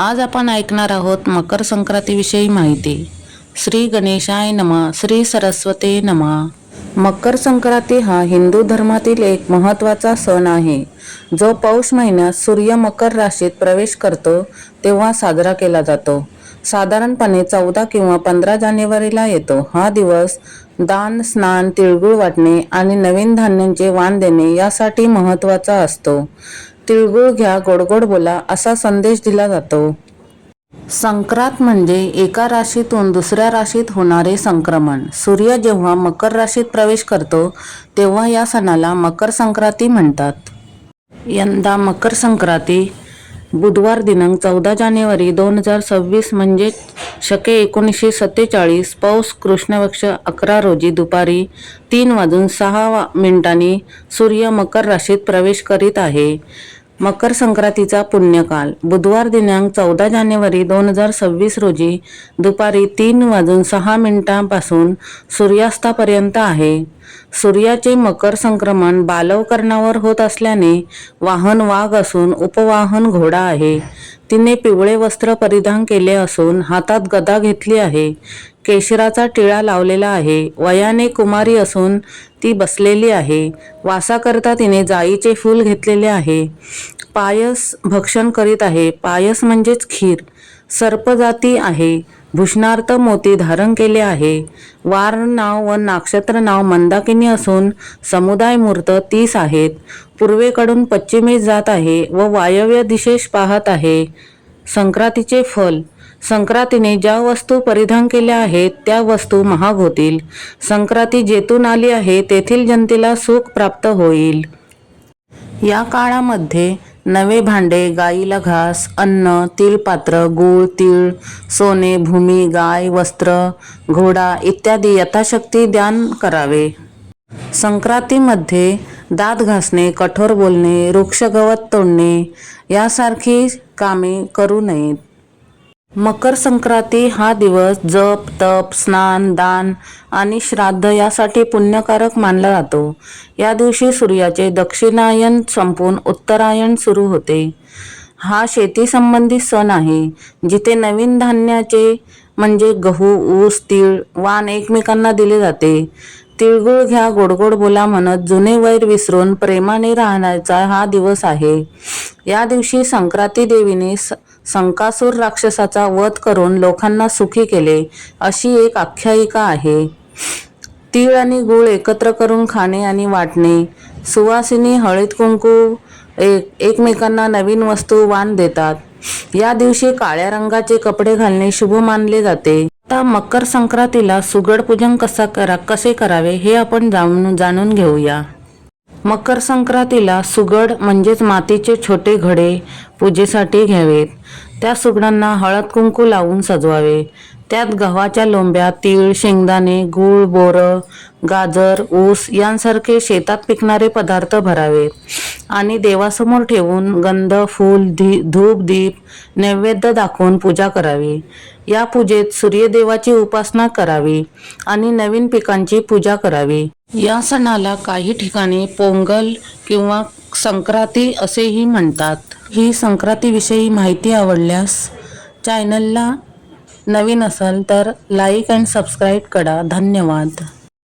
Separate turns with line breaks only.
आज आपण ऐकणार आहोत मकर संक्रांतीविषयी माहिती. श्री गणेशाय नमा श्री सरस्वते नमा. मकर संक्रांती हा हिंदू धर्मातील एक महत्त्वाचा सण आहे. जो पौष महिन्यात सूर्य मकर राशीत प्रवेश करतो तेव्हा साजरा केला जातो. साधारणपणे चौदा किंवा पंधरा जानेवारीला येतो. हा दिवस दान स्नान तिळगुळ वाटणे आणि नवीन धान्यांचे वाण देणे यासाठी महत्त्वाचा असतो. तिळगुळ घ्या गोडगोड बोला असा संदेश दिला जातो. संक्रांत म्हणजे एका राशीतून दुसऱ्या राशीत होणारे संक्रमण. सूर्य जेव्हा मकर राशीत प्रवेश करतो तेव्हा या सणाला मकर संक्रांती म्हणतात. यंदा मकर संक्रांती बुधवार दिनांक चौदा जानेवारी दोन हजार सव्वीस म्हणजे शके एकोणीसशे सत्तेचाळीस पौष कृष्णपक्ष अकरा रोजी दुपारी तीन वाजून सहा मिनिटांनी सूर्य मकर राशीत प्रवेश करीत आहे. मकर संक्रांतीचा पुण्यकाल. बुधवार दिनांक चौदा जानेवारी दोन हजार सव्वीस रोजी दुपारी तीन वाजून सहा मिनिटांपासून सूर्यास्तापर्यंत आहे. सूर्याचे मकर संक्रमण बालवकरणावर होत असल्याने वाहन वाघ असून उपवाहन घोडा आहे. तिने पिवळे वस्त्र परिधान केले असून हातात गदा घेतली आहे. केशराचा टिळा लावलेला आहे. वयाने कुमारी असून ती बसलेली आहे. वासाकरता तिने जाईचे फूल घेतलेले आहे. पायस भक्षण करीत आहे. पायस म्हणजेच खीर. सर्पजाती आहे. भूषणार्थ मोती धारण केले आहे. वार नाव व नक्षत्र नाव मंदाकिनी असून समुदाय मूर्त तीस आहेत. पूर्वेकडून पश्चिमेस जात आहे व वायव्य दिशेस पाहत आहे. संक्रांतीचे फल. संक्रांतीने ज्या वस्तू परिधान केल्या आहेत त्या वस्तू महाग होतील. संक्रांती जेथून आली आहे तेथील जनतेला सुख प्राप्त होईल. या काळामध्ये नवे भांडे गाईला घास अन्न तिळपात्र गूळ तीळ सोने भूमी गाय वस्त्र घोडा इत्यादी यथाशक्ती दान करावे. संक्रांतीमध्ये दात घासणे कठोर बोलणे वृक्ष गवत तोडणे यासारखी कामे करू नयेत. मकर संक्रांती हा दिवस जप तप स्नान दान आणि श्राद्ध यासाठी पुण्यकारक मानला जातो. या दिवशी सूर्याचे दक्षिणायन संपून उत्तरायण सुरू होते. हा शेतीसंबंधी सण आहे जिथे नवीन धान्याचे म्हणजे गहू ऊस तीळ वाण एकमेकांना दिले जाते. तिळगुळ घ्या गोडगोड बोला म्हणत जुने वैर विसरून प्रेमाने राहण्याचा हा दिवस आहे. या दिवशी संक्रांती देवीने स- संकासूर राक्षसाचा वध करून लोकांना सुखी केले अशी एक आख्यायिका आहे. तीळ आणि गूळ एकत्र करून खाणे आणि वाटणे सुवासिनी हळद कुंकू एक एकमेकांना नवीन वस्तू वाण देतात. या दिवशी काळ्या रंगाचे कपडे घालणे शुभ मानले जाते. आता मकर संक्रांतीला सुगड पूजन कसा करा कसे करावे हे आपण जाणून जाणून घेऊया. मकर संक्रांतीला सुगड म्हणजेच मातीचे छोटे घडे पूजेसाठी घ्यावेत. त्या सुगडांना हळद कुंकू लावून सजवावे. त्यात गव्हाच्या लोंब्या तीळ शेंगदाणे गूळ बोरं गाजर ऊस यांसारखे शेतात पिकणारे पदार्थ भरावेत आणि देवासमोर ठेवून गंध फूल धी धूप दीप नैवेद्य दाखवून पूजा करावी. या पूजेत सूर्यदेवाची उपासना करावी आणि नवीन पिकांची पूजा करावी. या सणाला काही ठिकाणी पोंगल किंवा संक्रांती असेही म्हणतात. ही संक्रांतीविषयी माहिती आवडल्यास चॅनलला नवीन असाल तर लाईक अँड सबस्क्राईब करा. धन्यवाद.